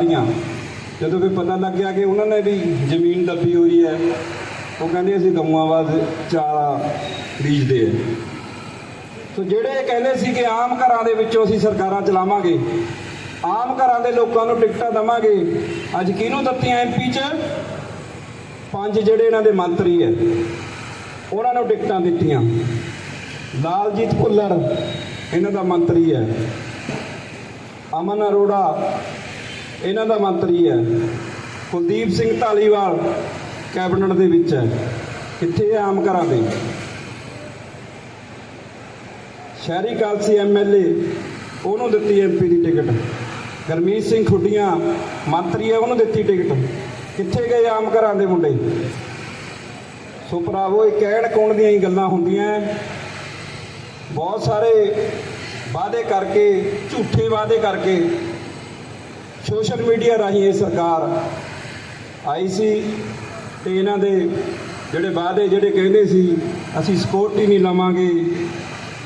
ਸਾਰੀਆਂ। ਜਦੋਂ ਵੀ ਪਤਾ ਲੱਗਿਆ ਕਿ ਉਹਨਾਂ ਨੇ ਵੀ ਜ਼ਮੀਨ ਦੱਬੀ ਹੋਈ ਹੈ, ਉਹ ਕਹਿੰਦੇ ਅਸੀਂ ਗਊਆਂ ਬਾਅਦ ਚਾਰਾ ਬੀਜਦੇ ਆ ਸੋ ਜਿਹੜੇ ਕਹਿੰਦੇ ਸੀ ਕਿ ਆਮ ਘਰਾਂ ਦੇ ਵਿੱਚੋਂ ਅਸੀਂ ਸਰਕਾਰਾਂ ਚਲਾਵਾਂਗੇ, ਆਮ ਘਰਾਂ ਦੇ ਲੋਕਾਂ ਨੂੰ ਟਿਕਟਾਂ ਦਵਾਂਗੇ, ਅੱਜ ਕਿਹਨੂੰ ਦਿੱਤੀਆਂ ਐਮਪੀ 'ਚ? ਪੰਜ ਜਿਹੜੇ ਇਹਨਾਂ ਦੇ ਮੰਤਰੀ ਹੈ, ਉਹਨਾਂ ਨੂੰ ਟਿਕਟਾਂ ਦਿੱਤੀਆਂ। ਲਾਲਜੀਤ ਭੁੱਲਰ, ਇਹਨਾਂ ਦਾ ਮੰਤਰੀ ਹੈ। ਅਮਨ ਅਰੋੜਾ ਇਹਨਾਂ ਦਾ ਮੰਤਰੀ ਹੈ। ਕੁਲਦੀਪ ਸਿੰਘ ਢਾਲੀਵਾਲ ਕੈਬਨਿਟ ਦੇ ਵਿੱਚ ਹੈ। ਕਿੱਥੇ ਆਮ ਘਰਾਂ ਦੇ? ਸ਼ਹਿਰੀ ਕਾਲਸੀ ਐਮਐਲਏ ਉਹਨੂੰ ਦਿੱਤੀ ਐਮਪੀ ਦੀ ਟਿਕਟ। ਗਰਮੀਤ ਸਿੰਘ ਖੁੱਡੀਆਂ ਮੰਤਰੀ ਹੈ, ਉਹਨੂੰ ਦਿੱਤੀ ਟਿਕਟ। ਕਿੱਥੇ ਗਏ ਆਮ ਘਰਾਂ ਦੇ ਮੁੰਡੇ? ਸੋ ਭਰਾਵੋ ਇਹ ਕਹਿਣ ਕੌਣ ਦੀਆਂ ਹੀ ਗੱਲਾਂ ਹੁੰਦੀਆਂ ਹੈ। ਬਹੁਤ ਸਾਰੇ ਵਾਅਦੇ ਕਰਕੇ, ਝੂਠੇ ਵਾਅਦੇ ਕਰਕੇ ਸੋਸ਼ਲ ਮੀਡੀਆ ਰਾਹੀਂ ਇਹ ਸਰਕਾਰ ਆਈ ਸੀ ਤੇ ਇਹਨਾਂ ਦੇ ਜਿਹੜੇ ਵਾਅਦੇ ਜਿਹੜੇ ਕਹਿੰਦੇ ਸੀ, ਅਸੀਂ ਸਿਕਿਉਰਟੀ ਨਹੀਂ ਲਵਾਂਗੇ,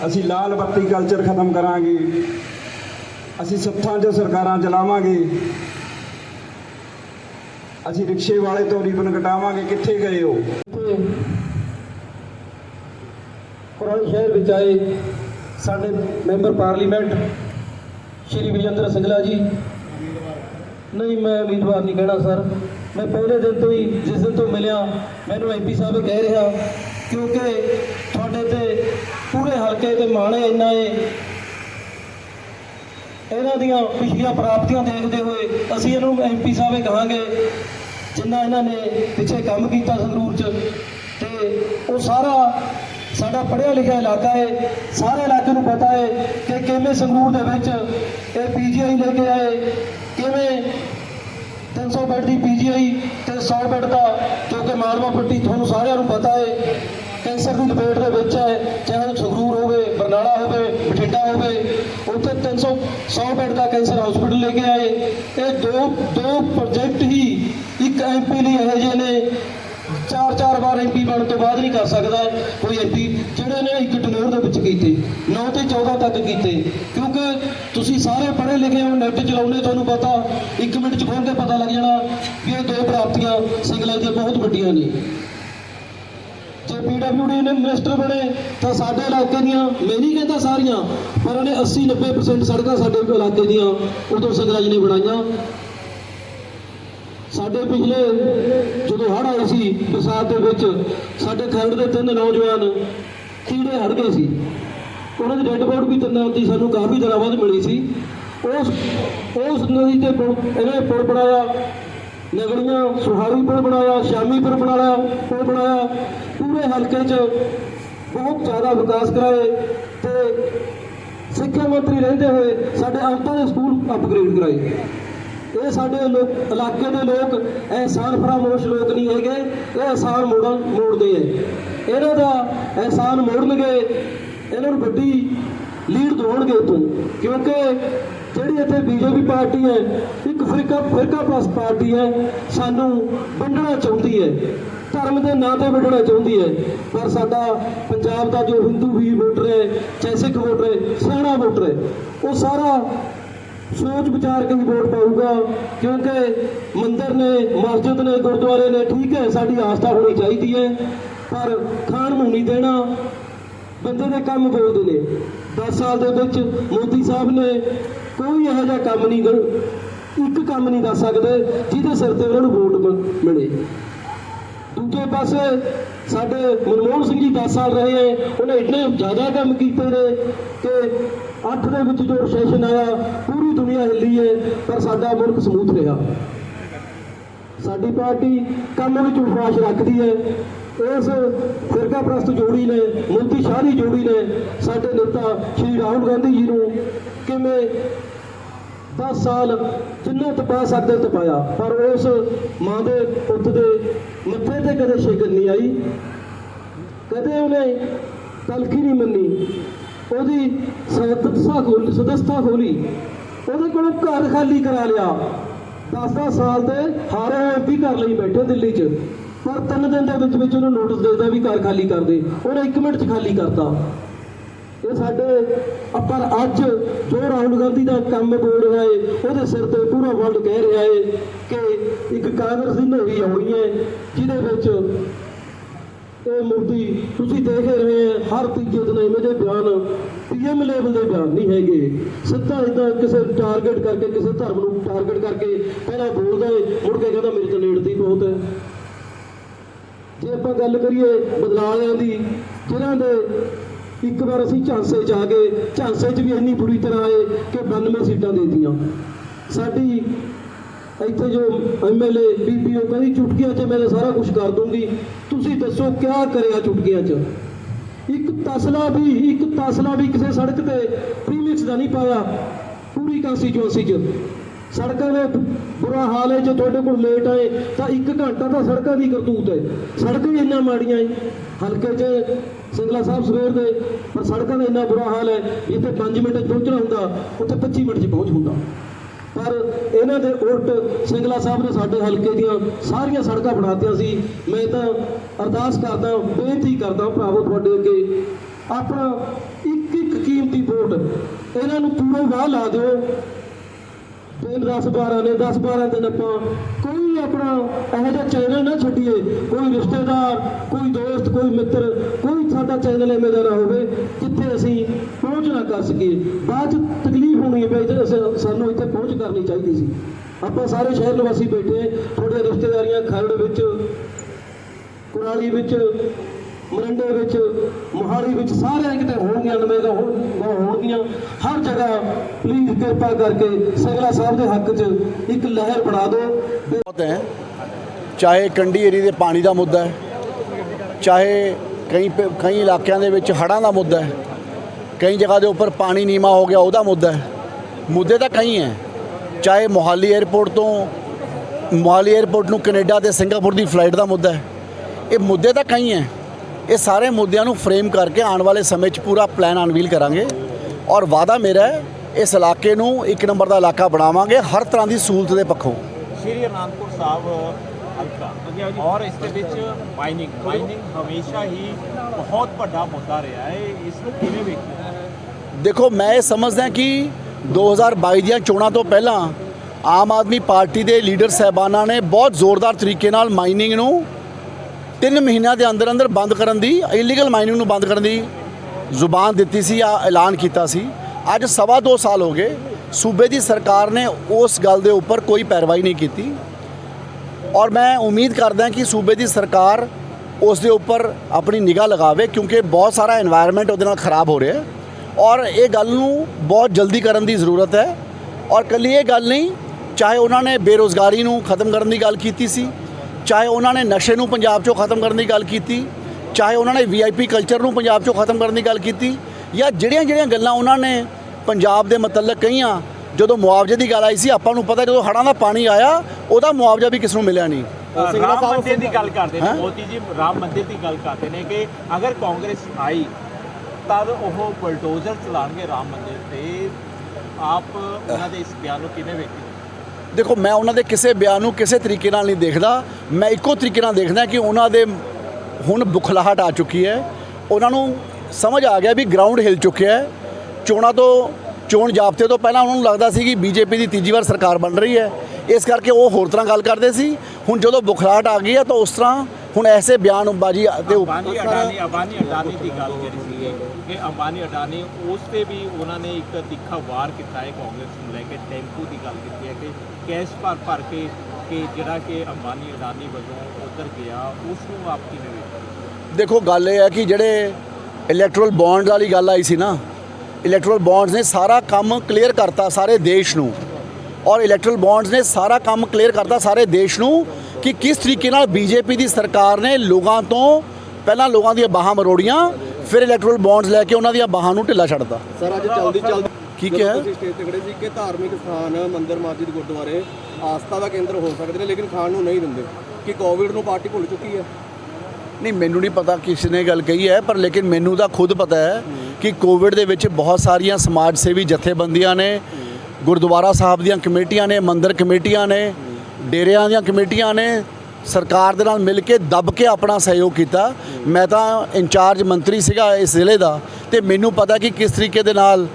ਅਸੀਂ ਲਾਲ ਬੱਤੀ ਕਲਚਰ ਖਤਮ ਕਰਾਂਗੇ, ਅਸੀਂ ਸੱਥਾਂ 'ਚ ਸਰਕਾਰਾਂ ਚਲਾਵਾਂਗੇ, ਅਸੀਂ ਰਿਕਸ਼ੇ ਵਾਲੇ ਤੋਂ ਰਿਬਨ ਕਟਾਵਾਂਗੇ, ਕਿੱਥੇ ਗਏ ਹੋ ਇੱਥੇ ਸ਼ਹਿਰ ਵਿੱਚ ਆਏ ਸਾਡੇ ਮੈਂਬਰ ਪਾਰਲੀਮੈਂਟ, ਸ਼੍ਰੀ ਵਿਜੇਂਦਰ ਸਿੰਗਲਾ ਜੀ ਨਹੀਂ, ਮੈਂ ਉਮੀਦਵਾਰ ਨਹੀਂ ਕਹਿਣਾ, ਸਰ। ਮੈਂ ਪਹਿਲੇ ਦਿਨ ਤੋਂ ਹੀ ਜਿਸ ਦਿਨ ਤੋਂ ਮਿਲਿਆ, ਮੈਨੂੰ ਐਮਪੀ ਸਾਹਿਬ ਕਹਿ ਰਿਹਾ, ਕਿਉਂਕਿ ਤੁਹਾਡੇ ਤੇ ਪੂਰੇ ਹਲਕੇ ਤੇ ਮਾਣ ਹੈ, ਇੰਨਾ ਏ ਇਹਨਾਂ ਦੀਆਂ ਪਿਛਲੀਆਂ ਪ੍ਰਾਪਤੀਆਂ ਦੇਖਦੇ ਹੋਏ ਅਸੀਂ ਇਹਨੂੰ ਐਮਪੀ ਸਾਹਿਬ ਕਹਾਂਗੇ, ਜਿੰਨਾ ਇਹਨਾਂ ਨੇ ਪਿੱਛੇ ਕੰਮ ਕੀਤਾ ਸੰਗਰੂਰ 'ਚ, ਤੇ ਉਹ ਸਾਰਾ ਸਾਡਾ ਪੜ੍ਹਿਆ ਲਿਖਿਆ ਇਲਾਕਾ ਹੈ ਸਾਰੇ ਇਲਾਕੇ ਨੂੰ ਪਤਾ ਹੈ ਕਿ ਕਿਵੇਂ ਸੰਗਰੂਰ ਦੇ ਵਿੱਚ ਇਹ ਪੀਜੀਆਈ ਲੈ ਕੇ ਆਏ, ਕਿਵੇਂ 300 ਬੈੱਡ ਦੀ ਪੀਜੀਆਈ ਤੇ 100 ਬੈੱਡ ਦਾ ਕਿਉਂਕਿ ਮਾਲਵਾ ਪੱਟੀ ਤੁਹਾਨੂੰ ਸਾਰਿਆਂ ਨੂੰ ਪਤਾ ਹੈ ਕੈਂਸਰ ਦੀ ਲਪੇਟ ਦੇ ਵਿੱਚ ਹੈ, ਚਾਹੇ ਉਹ ਸੰਗਰੂਰ ਹੋਵੇ, ਬਰਨਾਲਾ ਹੋਵੇ, ਬਠਿੰਡਾ ਹੋਵੇ, ਉੱਥੇ 300 100 ਬੈੱਡ ਦਾ ਕੈਂਸਰ ਹਸਪੀਟਲ ਲੈ ਕੇ ਆਏ। ਇਹ ਦੋ ਦੋ ਪ੍ਰੋਜੈਕਟ ਹੀ ਇੱਕ ਐਮਪੀ ਲਈ ਇਹੋ ਜਿਹੇ ਨੇ ਚਾਰ ਚਾਰ ਵਾਰ ਐਮਪੀ ਬਣਨ ਤੋਂ ਬਾਅਦ ਨਹੀਂ ਕਰ ਸਕਦਾ ਕੋਈ ਐਮਪੀ ਜਿਹੜੇ ਨੇ ਇੱਕ ਟਨਿਓਰ ਦੇ ਵਿੱਚ ਕੀਤੇ 9 ਤੇ 14 ਤੱਕ ਕੀਤੇ। ਕਿਉਂਕਿ ਤੁਸੀਂ ਸਾਰੇ ਪੜ੍ਹੇ ਲਿਖੇ ਹੋ, ਨੈਟ ਚਲਾਉਣੇ ਤੁਹਾਨੂੰ ਪਤਾ 1 ਮਿੰਟ ਚ ਖੋਲ ਕੇ ਪਤਾ ਲੱਗ ਜਾਣਾ ਵੀ ਇਹ ਦੋ ਪ੍ਰਾਪਤੀਆਂ ਸਿੰਗਲਾ ਦੀਆਂ ਬਹੁਤ ਵੱਡੀਆਂ ਨੇ। ਜੇ ਪੀਡਬਲਯੂਡੀ ਨੇ ਮਿਨਿਸਟਰ ਬਣੇ, ਤਾਂ ਸਾਡੇ ਇਲਾਕੇ ਦੀਆਂ, ਮੈਂ ਨਹੀਂ ਕਹਿੰਦਾ ਸਾਰੀਆਂ, ਪਰ ਉਹਨੇ 80 90% ਸੜਕਾਂ ਸਾਡੇ ਇਲਾਕੇ ਦੀਆਂ ਉਦੋਂ ਸਿੰਗਲਾ ਜੀ ਨੇ ਬਣਾਈਆਂ। ਸਾਡੇ ਪਿਛਲੇ ਜਦੋਂ ਹੜ੍ਹ ਆਏ ਸੀ ਬਰਸਾਤ ਦੇ ਵਿੱਚ, ਸਾਡੇ ਖਰੜ ਦੇ ਤਿੰਨ ਨੌਜਵਾਨ ਕੀੜੇ ਹੜ ਗਏ ਸੀ। ਉਹਨਾਂ ਦੀ ਡੈੱਡ ਬੋਡੀ ਵੀ ਤਿੰਨਾਂ ਦੀ ਸਾਨੂੰ ਕਾਫੀ ਦਿਨਾਂ ਬਾਅਦ ਮਿਲੀ ਸੀ। ਉਸ ਉਸ ਨਦੀ ਤੇ ਪੁਲ, ਇਹਨੇ ਪੁਲ ਬਣਾਇਆ, ਨਗਰੀਆਂ ਸੁਹਾਰੀ ਪੁਲ ਬਣਾਇਆ, ਸ਼ਾਮੀ ਪੁਲ ਬਣਾਇਆ ਪੁਲ ਬਣਾਇਆ। ਪੂਰੇ ਹਲਕੇ 'ਚ ਬਹੁਤ ਜ਼ਿਆਦਾ ਵਿਕਾਸ ਕਰਾਏ ਤੇ ਸਿੱਖਿਆ ਮੰਤਰੀ ਰਹਿੰਦੇ ਹੋਏ ਸਾਡੇ ਅੰਤਾਂ ਦੇ ਸਕੂਲ ਅਪਗ੍ਰੇਡ ਕਰਾਏ। ਇਹ ਸਾਡੇ ਲੋਕ ਇਲਾਕੇ ਦੇ ਲੋਕ ਅਹਿਸਾਨ ਫਰਾਮੋਸ਼ ਲੋਕ ਨਹੀਂ ਹੈਗੇ, ਇਹ ਅਹਿਸਾਨ ਮੋੜਨ ਮੋੜਦੇ ਐ ਇਹਨਾਂ ਦਾ ਅਹਿਸਾਨ ਮੋੜਨਗੇ, ਇਹਨਾਂ ਨੂੰ ਵੱਡੀ ਲੀਡ ਦਵਾਉਣਗੇ ਉਤੋਂ ਕਿਉਂਕਿ ਜਿਹੜੀ ਇੱਥੇ ਬੀਜੇਪੀ ਪਾਰਟੀ ਹੈ, ਇੱਕ ਫਿਰਕਾ ਫਿਰਕਾ ਪ੍ਰਸਤ ਪਾਰਟੀ ਹੈ, ਸਾਨੂੰ ਵੰਡਣਾ ਚਾਹੁੰਦੀ ਹੈ। ਧਰਮ ਦੇ ਨਾਂ ਤੇ ਵੰਡਣਾ ਚਾਹੁੰਦੀ ਹੈ। ਪਰ ਸਾਡਾ ਪੰਜਾਬ ਦਾ ਜੋ ਹਿੰਦੂ ਵੀ ਵੋਟਰ ਹੈ, ਚਾਹੇ ਸਿੱਖ ਵੋਟਰ ਹੈ, ਸਿਆਣਾ ਵੋਟਰ ਹੈ, ਉਹ ਸਾਰਾ ਸੋਚ ਵਿਚਾਰ ਕੇ ਹੀ ਵੋਟ ਪਾਊਗਾ, ਕਿਉਂਕਿ ਮੰਦਰ ਨੇ, ਮਸਜਿਦ ਨੇ, ਗੁਰਦੁਆਰੇ ਨੇ, ਠੀਕ ਹੈ, ਸਾਡੀ ਆਸਥਾ ਹੋਣੀ ਚਾਹੀਦੀ ਹੈ, ਪਰ ਖਾਣ ਨੂੰ ਨਹੀਂ ਦੇਣਾ, ਬੰਦੇ ਦੇ ਕੰਮ ਬੋਲਦੇ ਨੇ। 10 ਸਾਲ ਦੇ ਵਿੱਚ ਮੋਦੀ ਸਾਹਿਬ ਨੇ ਕੋਈ ਇਹੋ ਜਿਹਾ ਕੰਮ ਨਹੀਂ ਇੱਕ ਕੰਮ ਨਹੀਂ ਦੱਸ ਸਕਦੇ, ਜਿਹਦੇ ਸਿਰ ਤੇ ਉਹਨਾਂ ਨੂੰ ਵੋਟ ਮਿਲੇ। ਦੂਜੇ ਪਾਸੇ ਸਾਡੇ ਮਨਮੋਹਨ ਸਿੰਘ ਜੀ 10 ਸਾਲ ਰਹੇ ਹੈ, ਉਹਨੇ ਇੰਨੇ ਜ਼ਿਆਦਾ ਕੰਮ ਕੀਤੇ ਨੇ ਕਿ 8 ਦੇ ਵਿੱਚ ਜੋ ਰੈਸੈਸ਼ਨ ਆਇਆ, ਪੂਰੀ ਦੁਨੀਆ ਹਿੱਲੀ ਹੈ ਪਰ ਸਾਡਾ ਮੁਲਕ ਸਮੂਥ ਰਿਹਾ। ਸਾਡੀ ਪਾਰਟੀ ਕੰਮ ਵਿੱਚ ਵਿਸ਼ਵਾਸ ਰੱਖਦੀ ਹੈ ਇਸ ਫਿਰਕਾ ਪ੍ਰਸਤ ਜੋੜੀ ਨੇ, ਮੋਦੀ ਸ਼ਾਹੀ ਜੋੜੀ ਨੇ, ਸਾਡੇ ਨੇਤਾ ਸ਼੍ਰੀ ਰਾਹੁਲ ਗਾਂਧੀ ਜੀ ਨੂੰ ਕਿਵੇਂ 10 ਸਾਲ ਜਿੰਨੇ ਤਪਾ ਸਕਦੇ ਤਪਾਇਆ, ਪਰ ਉਸ ਮਾਂ ਦੇ ਪੁੱਤ ਦੇ ਮੱਥੇ ਤੇ ਕਦੇ ਸ਼ਿਕਨ ਨਹੀਂ ਆਈ। ਕਦੇ ਉਹਨੇ ਤਲਖੀ ਨਹੀਂ ਮੰਨੀ। ਉਹਦੀ ਸਦਸਤਾ ਖੋਲੀ ਸਦਸਤਾ ਖੋਲੀ। ਉਹਦੇ ਕੋਲੋਂ ਘਰ ਖਾਲੀ ਕਰਾ ਲਿਆ। 10-10 ਸਾਲ ਦੇ ਹਾਰੇ ਐਮਪੀ ਘਰ ਲਈ ਬੈਠੇ ਦਿੱਲੀ 'ਚ। ਪਰ ਤਿੰਨ ਦਿਨ ਦੇ ਵਿੱਚ ਵਿੱਚ ਉਹਨੂੰ ਨੋਟਿਸ ਦੇ ਵੀ ਘਰ ਖਾਲੀ ਕਰ ਦੇ। ਉਹਨੇ 1 ਮਿੰਟ 'ਚ ਖਾਲੀ ਕਰਤਾ। ਇਹ ਸਾਡੇ ਪਰ ਅੱਜ ਜੋ ਰਾਹੁਲ ਗਾਂਧੀ ਦਾ ਕੰਮ ਬੋਲ ਰਿਹਾ ਏ, ਉਹਦੇ ਸਿਰ ਤੇ ਪੂਰਾ ਵਰਲਡ ਕਹਿ ਰਿਹਾ ਏ ਕਿ ਇੱਕ ਕਾਂਗਰਸ ਦੀ ਨਵੀਂ ਆਉਣੀ ਹੈ ਜਿਹਦੇ ਵਿੱਚ ਇਹ ਮੋਦੀ ਤੁਸੀਂ ਦੇਖ ਰਹੇ ਹੈ, ਹਰ ਤੀਜੇ ਦਿਨ ਐਵੇਂ ਦੇ ਬਿਆਨ ਪੀਐਮ ਲੈਵਲ ਦੇ ਬਿਆਨ ਨਹੀਂ ਹੈਗੇ। ਸਿੱਧਾ ਇਦਾਂ ਕਿਸੇ ਟਾਰਗੇਟ ਕਰਕੇ, ਕਿਸੇ ਧਰਮ ਨੂੰ ਟਾਰਗੇਟ ਕਰਕੇ ਪਹਿਲਾਂ ਬੋਲਦਾ ਏ, ਮੁੜ ਕੇ ਕਹਿੰਦਾ ਮੇਰੇ ਤੇ ਨੇੜਤੀ ਬਹੁਤ ਹੈ। ਜੇ ਆਪਾਂ ਗੱਲ ਕਰੀਏ ਬਦਲਾਅ ਦੀ, ਜਿਨ੍ਹਾਂ ਦੇ ਇੱਕ ਵਾਰ ਅਸੀਂ ਝਾਂਸੇ ਚ ਆ ਗਏ, ਝਾਂਸੇ ਚ ਵੀ ਇੰਨੀ ਬੁਰੀ ਤਰ੍ਹਾਂ ਆਏ ਕਿ 92 ਸੀਟਾਂ ਦੇ ਦਿੱਤੀਆਂ। ਸਾਡੀ ਇੱਥੇ ਜੋ ਐਮਐਲਏ ਬੀਬੀ ਉਹ ਕਹਿੰਦੀ, ਚੁਟਕੀਆਂ 'ਚ ਮੈਂ ਤਾਂ ਸਾਰਾ ਕੁਝ ਕਰ ਦੂੰਗੀ ਤੁਸੀਂ ਦੱਸੋ ਕਿਆ ਕਰਿਆ ਚੁਟਕੀਆਂ 'ਚ? ਇੱਕ ਤਸਲਾ ਵੀ, ਇੱਕ ਤਸਲਾ ਵੀ ਕਿਸੇ ਸੜਕ ਤੇ ਪ੍ਰੀਮਿਕਸ ਦਾ ਨਹੀਂ ਪਾਇਆ। ਪੂਰੀ ਕੰਸਟੀਚੁਐਂਸੀ 'ਚ। ਸੜਕਾਂ ਦੇ ਬੁਰਾ ਹਾਲ ਹੈ, ਜੇ ਤੁਹਾਡੇ ਕੋਲ ਲੇਟ ਆਏ, ਤਾਂ ਇੱਕ ਘੰਟਾ ਤਾਂ ਸੜਕਾਂ ਦੀ ਕਰਤੂਤ ਹੈ। ਸੜਕਾਂ ਹੀ ਇੰਨਾ ਮਾੜੀਆਂ ਹੈ ਹਲਕੇ 'ਚ ਸਿੰਗਲਾ ਸਾਹਿਬ ਸਵੇਰ ਦੇ, ਪਰ ਸੜਕਾਂ ਦਾ ਇੰਨਾ ਬੁਰਾ ਹਾਲ ਹੈ, ਜਿੱਥੇ 5 ਮਿੰਟ 'ਚ ਪਹੁੰਚਣਾ ਹੁੰਦਾ, ਉੱਥੇ 25 ਮਿੰਟ 'ਚ ਪਹੁੰਚ ਹੁੰਦਾ। ਪਰ ਇਹਨਾਂ ਦੇ ਉਲਟ ਸਿੰਗਲਾ ਸਾਹਿਬ ਨੇ ਸਾਡੇ ਹਲਕੇ ਦੀਆਂ ਸਾਰੀਆਂ ਸੜਕਾਂ ਬਣਾਤੀਆਂ ਸੀ। ਮੈਂ ਤਾਂ ਅਰਦਾਸ ਕਰਦਾ, ਬੇਨਤੀ ਕਰਦਾ ਭਰਾਵੋ ਤੁਹਾਡੇ ਅੱਗੇ, ਆਪਣਾ ਇੱਕ ਇੱਕ ਕੀਮਤੀ ਵੋਟ ਇਹਨਾਂ ਨੂੰ ਪੂਰਾ ਵਾਹ ਲਾ ਦਿਓ। ਦਿਨ 10 12 ਨੇ 10 12 ਦਿਨ ਆਪਾਂ ਕੋਈ ਆਪਣਾ ਇਹੋ ਜਿਹਾ ਚੈਨਲ ਨਾ ਛੱਡੀਏ। ਕੋਈ ਰਿਸ਼ਤੇਦਾਰ, ਕੋਈ ਦੋਸਤ, ਕੋਈ ਮਿੱਤਰ, ਕੋਈ ਸਾਡਾ ਚੈਨਲ ਐਵੇਂ ਦਾ ਨਾ ਹੋਵੇ ਜਿੱਥੇ ਅਸੀਂ ਪਹੁੰਚ ਨਾ ਕਰ ਸਕੀਏ। ਬਾਅਦ ਚ ਤਕਲੀਫ ਹੋਣੀ ਹੈ ਵੀ ਸਾਨੂੰ ਇੱਥੇ ਪਹੁੰਚ ਕਰਨੀ ਚਾਹੀਦੀ ਸੀ। ਆਪਾਂ ਸਾਰੇ ਸ਼ਹਿਰ ਨਿਵਾਸੀ ਬੈਠੇ ਤੁਹਾਡੇ ਰਿਸ਼ਤੇਦਾਰੀਆਂ ਖਰੜ ਵਿੱਚ, ਕੁਰਾਲੀ ਵਿੱਚ, ਮਰਿੰਡੇ ਵਿੱਚ, ਮੋਹਾਲੀ ਵਿੱਚ ਸਾਰਿਆਂ ਕਿਤੇ ਹੋਣਗੀਆਂ ਨਵੇਗਾ ਹੋਣਗੀਆਂ। ਹਰ ਜਗ੍ਹਾ ਪਲੀਜ਼ ਕਿਰਪਾ ਕਰਕੇ ਸਗਲਾ ਸਾਹਿਬ ਦੇ ਹੱਕ 'ਚ ਇੱਕ ਲਹਿਰ ਬਣਾ ਦਿਓ। ਬਹੁਤ ਹੈ। ਚਾਹੇ ਕੰਢੀ ਏਰੀਏ ਦੇ ਪਾਣੀ ਦਾ ਮੁੱਦਾ ਹੈ, ਚਾਹੇ ਕਈ ਪ- ਕਈ ਇਲਾਕਿਆਂ ਦੇ ਵਿੱਚ ਹੜ੍ਹਾਂ ਦਾ ਮੁੱਦਾ ਹੈ। ਕਈ ਜਗ੍ਹਾ ਦੇ ਉੱਪਰ ਪਾਣੀ ਨੀਮਾ ਹੋ ਗਿਆ, ਉਹਦਾ ਮੁੱਦਾ ਹੈ। ਮੁੱਦੇ ਤਾਂ ਕਈ ਹੈ। ਚਾਹੇ ਮੋਹਾਲੀ 에ਅਰਪੋਰਟ ਤੋਂ, ਮੋਹਾਲੀ 에ਅਰਪੋਰਟ ਨੂੰ ਕੈਨੇਡਾ ਤੇ ਸਿੰਗਾਪੁਰ ਦੀ ਫਲਾਈਟ ਦਾ ਮੁੱਦਾ ਹੈ। ਇਹ ਮੁੱਦੇ ਤਾਂ ਕਈ ਹੈ। ਇਹ ਸਾਰੇ ਮੁੱਦਿਆਂ ਨੂੰ ਫਰੇਮ ਕਰਕੇ ਆਉਣ ਵਾਲੇ ਸਮੇਂ 'ਚ ਪੂਰਾ ਪਲਾਨ ਅਨਵੀਲ ਕਰਾਂਗੇ। ਔਰ ਵਾਅਦਾ ਮੇਰਾ ਹੈ, ਇਸ ਇਲਾਕੇ ਨੂੰ ਇੱਕ ਨੰਬਰ ਦਾ ਇਲਾਕਾ ਬਣਾਵਾਂਗੇ, ਹਰ ਤਰ੍ਹਾਂ ਦੀ ਸਹੂਲਤ ਦੇ ਪੱਖੋਂ। ਸ਼੍ਰੀ ਅਨੰਦਪੁਰ ਸਾਹਿਬ ਹਲਕਾ। ਔਰ ਇਸ ਦੇ ਵਿੱਚ ਮਾਈਨਿੰਗ ਮਾਈਨਿੰਗ ਹਮੇਸ਼ਾ ਹੀ ਬਹੁਤ ਵੱਡਾ ਮੁੱਦਾ ਰਿਹਾ ਹੈ। ਇਸ ਨੂੰ ਕਿਵੇਂ ਵੇਖਦੇ ਦੇਖੋ, ਮੈਂ ਇਹ ਸਮਝਦਾ ਕਿ 2022 ਦੀਆਂ ਚੋਣਾਂ ਤੋਂ ਪਹਿਲਾਂ ਆਮ ਆਦਮੀ ਪਾਰਟੀ ਦੇ ਲੀਡਰ ਸਹਿਬਾਨਾਂ ਨੇ ਬਹੁਤ ਜ਼ੋਰਦਾਰ ਤਰੀਕੇ ਨਾਲ ਮਾਈਨਿੰਗ ਨੂੰ 3 ਮਹੀਨਿਆਂ ਦੇ ਅੰਦਰ ਅੰਦਰ ਬੰਦ ਕਰਨ ਦੀ ਇਲੀਗਲ ਮਾਈਨਿੰਗ ਨੂੰ ਬੰਦ ਕਰਨ ਦੀ ਜ਼ੁਬਾਨ ਦਿੱਤੀ ਸੀ ਜਾਂ ਐਲਾਨ ਕੀਤਾ ਸੀ। ਅੱਜ ਸਵਾ ਦੋ ਸਾਲ ਹੋ ਗਏ। ਸੂਬੇ ਦੀ ਸਰਕਾਰ ਨੇ ਉਸ ਗੱਲ ਦੇ ਉੱਪਰ ਕੋਈ ਪੈਰਵਾਈ ਨਹੀਂ ਕੀਤੀ। ਔਰ ਮੈਂ ਉਮੀਦ ਕਰਦਾ ਕਿ ਸੂਬੇ ਦੀ ਸਰਕਾਰ ਉਸ ਦੇ ਉੱਪਰ ਆਪਣੀ ਨਿਗਾਹ ਲਗਾਵੇ, ਕਿਉਂਕਿ ਬਹੁਤ ਸਾਰਾ এনवायरमेंट ਉਹਦੇ ਨਾਲ ਖਰਾਬ ਹੋ ਰਿਹਾ ਔਰ ਇਹ ਗੱਲ ਨੂੰ ਬਹੁਤ ਜਲਦੀ ਕਰਨ ਦੀ ਜ਼ਰੂਰਤ ਹੈ। ਔਰ ਕੱਲੀ ਇਹ ਗੱਲ ਨਹੀਂ, ਚਾਹੇ ਉਹਨਾਂ ਨੇ ਬੇਰੋਜ਼ਗਾਰੀ ਨੂੰ ਖਤਮ ਕਰਨ ਦੀ ਗੱਲ ਕੀਤੀ ਸੀ, ਚਾਹੇ ਉਹਨਾਂ ਨੇ ਨਸ਼ੇ ਨੂੰ ਪੰਜਾਬ 'ਚੋਂ ਖਤਮ ਕਰਨ ਦੀ ਗੱਲ ਕੀਤੀ, ਚਾਹੇ ਉਹਨਾਂ ਨੇ ਵੀਆਈਪੀ ਕਲਚਰ ਨੂੰ ਪੰਜਾਬ 'ਚੋਂ ਖਤਮ ਕਰਨ ਦੀ ਗੱਲ ਕੀਤੀ, ਜਾਂ ਜਿਹੜੀਆਂ ਜਿਹੜੀਆਂ ਗੱਲਾਂ ਉਹਨਾਂ ਨੇ ਪੰਜਾਬ ਦੇ ਮਤਲਬ ਕਹੀਆਂ ਜਦੋਂ ਮੁਆਵਜ਼ੇ ਦੀ ਗੱਲ ਆਈ ਸੀ ਆਪਾਂ ਨੂੰ ਪਤਾ ਜਦੋਂ ਹੜ੍ਹਾਂ ਦਾ ਪਾਣੀ ਆਇਆ ਉਹਦਾ ਮੁਆਵਜ਼ਾ ਵੀ ਕਿਸ ਨੂੰ ਮਿਲਿਆ ਨਹੀਂ। ਰਾਮ ਮੰਦਿਰ ਦੀ ਗੱਲ ਕਰਦੇ ਨੇ? ਮੋਦੀ ਜੀ ਰਾਮ ਮੰਦਿਰ ਦੀ ਗੱਲ ਕਰਦੇ ਨੇ ਕਿ ਅਗਰ ਕਾਂਗਰਸ ਆਈ ਤਦ ਉਹ ਬਲਡੋਜ਼ਰ ਚਲਾਣਗੇ ਰਾਮ ਮੰਦਿਰ ਤੇ। ਆਪ ਉਹਨਾਂ ਦੇ ਇਸ ਬਿਆਨ ਨੂੰ ਕਿਵੇਂ ਵੇਖਦੇ? ਦੇਖੋ ਮੈਂ ਉਹਨਾਂ ਦੇ ਕਿਸੇ ਬਿਆਨ ਨੂੰ ਕਿਸੇ ਤਰੀਕੇ ਨਾਲ ਨਹੀਂ ਦੇਖਦਾ। ਮੈਂ ਇੱਕੋ ਤਰੀਕੇ ਨਾਲ ਦੇਖਦਾ ਕਿ ਉਹਨਾਂ ਦੇ ਹੁਣ ਬੁਖਲਾਹਟ ਆ ਚੁੱਕੀ ਹੈ। ਉਹਨਾਂ ਨੂੰ ਸਮਝ ਆ ਗਿਆ ਵੀ ਗਰਾਊਂਡ ਹਿਲ ਚੁੱਕਿਆ ਹੈ। ਚੋਣਾਂ ਤੋਂ ਚੋਣ ਜਾਬਤੇ ਤੋਂ ਪਹਿਲਾਂ ਉਹਨਾਂ ਨੂੰ ਲੱਗਦਾ ਸੀ ਕਿ ਬੀਜੇਪੀ ਦੀ ਤੀਜੀ ਵਾਰ ਸਰਕਾਰ ਬਣ ਰਹੀ ਹੈ ਇਸ ਕਰਕੇ ਉਹ ਹੋਰ ਤਰ੍ਹਾਂ ਗੱਲ ਕਰਦੇ ਸੀ ਹੁਣ ਜਦੋਂ ਬੁਖਲਾਹਟ ਆ ਗਈ ਹੈ ਤਾਂ ਉਸ ਤਰ੍ਹਾਂ ਹੁਣ ਐਸੇ ਬਿਆਨਬਾਜ਼ੀ ਦੇ ਉੱਪਰ ਅੰਬਾਨੀ ਅਡਾਨੀ ਅੰਬਾਨੀ ਅਡਾਨੀ ਦੀ ਗੱਲ ਕਰੀ ਸੀ ਕਿ ਅੰਬਾਨੀ ਅਡਾਨੀ ਉਸ ਤੇ ਵੀ ਉਹਨਾਂ ਨੇ ਇੱਕ ਤਿੱਖਾ ਵਾਰ ਕੀਤਾ ਹੈ ਕਾਂਗਰਸ ਨੂੰ ਲੈ ਕੇ ਟੈਂਪੂ ਦੀ ਗੱਲ ਕੀਤੀ ਹੈ ਕਿ ਕੈਸ਼ ਭਰ ਭਰ ਕੇ ਕਿ ਜਿਹੜਾ ਕਿ ਅੰਬਾਨੀ ਅਡਾਨੀ ਵੱਲੋਂ ਉਧਰ ਗਿਆ ਉਸ ਨੂੰ ਆਪ ਕਿਵੇਂ? ਦੇਖੋ ਗੱਲ ਇਹ ਹੈ ਕਿ ਜਿਹੜੇ ਇਲੈਕਟਰਲ ਬੌਂਡ ਵਾਲੀ ਗੱਲ ਆਈ ਸੀ ਨਾ ਇਲੈਕਟਰਲ ਬੌਂਡਸ ਨੇ ਸਾਰਾ ਕੰਮ ਕਲੀਅਰ ਕਰਤਾ ਸਾਰੇ ਦੇਸ਼ ਨੂੰ। ਔਰ ਇਲੈਕਟਰਲ ਬੌਂਡਸ ਨੇ ਸਾਰਾ ਕੰਮ ਕਲੀਅਰ ਕਰਤਾ ਸਾਰੇ ਦੇਸ਼ ਨੂੰ ਕਿ ਕਿਸ ਤਰੀਕੇ ਨਾਲ ਬੀਜੇਪੀ ਦੀ ਸਰਕਾਰ ਨੇ ਲੋਕਾਂ ਤੋਂ ਪਹਿਲਾਂ ਲੋਕਾਂ ਦੀਆਂ ਬਾਹਾਂ ਮਰੋੜੀਆਂ ਫਿਰ ਇਲੈਕਟਰਲ ਬੌਂਡਸ ਲੈ ਕੇ ਉਹਨਾਂ ਦੀਆਂ ਬਾਹਾਂ ਨੂੰ ਢਿੱਲਾ ਛੱਡਤਾ। ਸਰ ਅੱਜ ਚਲਦੀ ਚਲਦੀ ਕੀ ਕਿਹਾ? ਤੁਸੀਂ ਸਟੇਜ ਤੇ ਖੜੇ ਸੀ ਕਿ ਧਾਰਮਿਕ ਸਥਾਨ ਮੰਦਿਰ ਮਸਜਿਦ ਗੁਰਦੁਆਰੇ ਆਸਥਾ ਦਾ ਕੇਂਦਰ ਹੋ ਸਕਦੇ ਨੇ ਲੇਕਿਨ ਖਾਣ ਨੂੰ ਨਹੀਂ ਦਿੰਦੇ। ਕਿ ਕੋਵਿਡ ਨੂੰ ਪਾਰਟੀ ਭੁੱਲ ਚੁੱਕੀ ਹੈ? ਨਹੀਂ, ਮੈਨੂੰ ਨਹੀਂ ਪਤਾ ਕਿਸ ਨੇ ਗੱਲ ਕਹੀ ਹੈ, ਪਰ ਲੇਕਿਨ ਮੈਨੂੰ ਤਾਂ ਖੁਦ ਪਤਾ ਹੈ ਕਿ ਕੋਵਿਡ ਦੇ ਵਿੱਚ ਬਹੁਤ ਸਾਰੀਆਂ ਸਮਾਜ ਸੇਵੀ ਜਥੇਬੰਦੀਆਂ ਨੇ, ਗੁਰਦੁਆਰਾ ਸਾਹਿਬ ਦੀਆਂ ਕਮੇਟੀਆਂ ਨੇ, ਮੰਦਰ ਕਮੇਟੀਆਂ ਨੇ, ਡੇਰਿਆਂ ਦੀਆਂ ਕਮੇਟੀਆਂ ਨੇ, ਸਰਕਾਰ ਦੇ ਨਾਲ ਮਿਲ ਕੇ ਦੱਬ ਕੇ ਆਪਣਾ ਸਹਿਯੋਗ ਕੀਤਾ। ਮੈਂ ਤਾਂ ਇੰਚਾਰਜ ਮੰਤਰੀ ਸੀਗਾ ਇਸ ਜ਼ਿਲ੍ਹੇ ਦਾ ਤੇ ਮੈਨੂੰ ਪਤਾ ਕਿ ਕਿਸ ਤਰੀਕੇ ਦੇ ਨਾਲ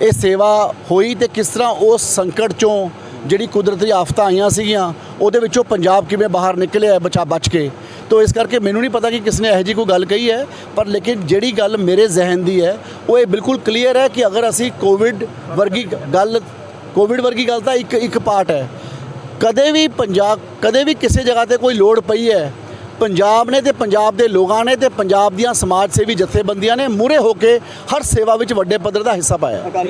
ਇਹ ਸੇਵਾ ਹੋਈ ਤੇ ਕਿਸ ਤਰ੍ਹਾਂ ਉਸ ਸੰਕਟ ਚੋਂ ਜਿਹੜੀ ਕੁਦਰਤੀ ਆਫਤਾਂ ਆਈਆਂ ਸੀਗੀਆਂ, ਉਹਦੇ ਵਿੱਚੋਂ ਪੰਜਾਬ ਕਿਵੇਂ ਬਾਹਰ ਨਿਕਲਿਆ ਬਚਾ ਬਚ ਕੇ। ਤੋ ਇਸ ਕਰਕੇ ਮੈਨੂੰ ਨਹੀਂ ਪਤਾ ਕਿ ਕਿਸਨੇ ਇਹੋ ਜਿਹੀ ਕੋਈ ਗੱਲ ਕਹੀ ਹੈ, ਪਰ ਲੇਕਿਨ ਜਿਹੜੀ ਗੱਲ ਮੇਰੇ ਜ਼ਿਹਨ ਦੀ ਹੈ, ਉਹ ਇਹ ਬਿਲਕੁਲ ਕਲੀਅਰ ਹੈ ਕਿ ਅਗਰ ਅਸੀਂ ਕੋਵਿਡ ਵਰਗੀ ਗੱਲ ਕੋਵਿਡ ਵਰਗੀ ਗੱਲ ਤਾਂ ਇੱਕ ਇੱਕ ਪਾਰਟ ਹੈ। ਕਦੇ ਵੀ ਪੰਜਾਬ, ਕਦੇ ਵੀ ਕਿਸੇ ਜਗ੍ਹਾ ਤੇ ਕੋਈ ਲੋੜ ਪਈ ਹੈ, ਪੰਜਾਬ ਨੇ ਤੇ ਪੰਜਾਬ ਦੇ ਲੋਕਾਂ ਨੇ ਤੇ ਪੰਜਾਬ ਦੀਆਂ ਸਮਾਜ ਸੇਵੀ ਜਥੇਬੰਦੀਆਂ ਨੇ ਮੂਰੇ ਹੋ ਕੇ ਹਰ ਸੇਵਾ ਵਿੱਚ ਵੱਡੇ ਪੱਧਰ ਦਾ ਹਿੱਸਾ ਪਾਇਆ।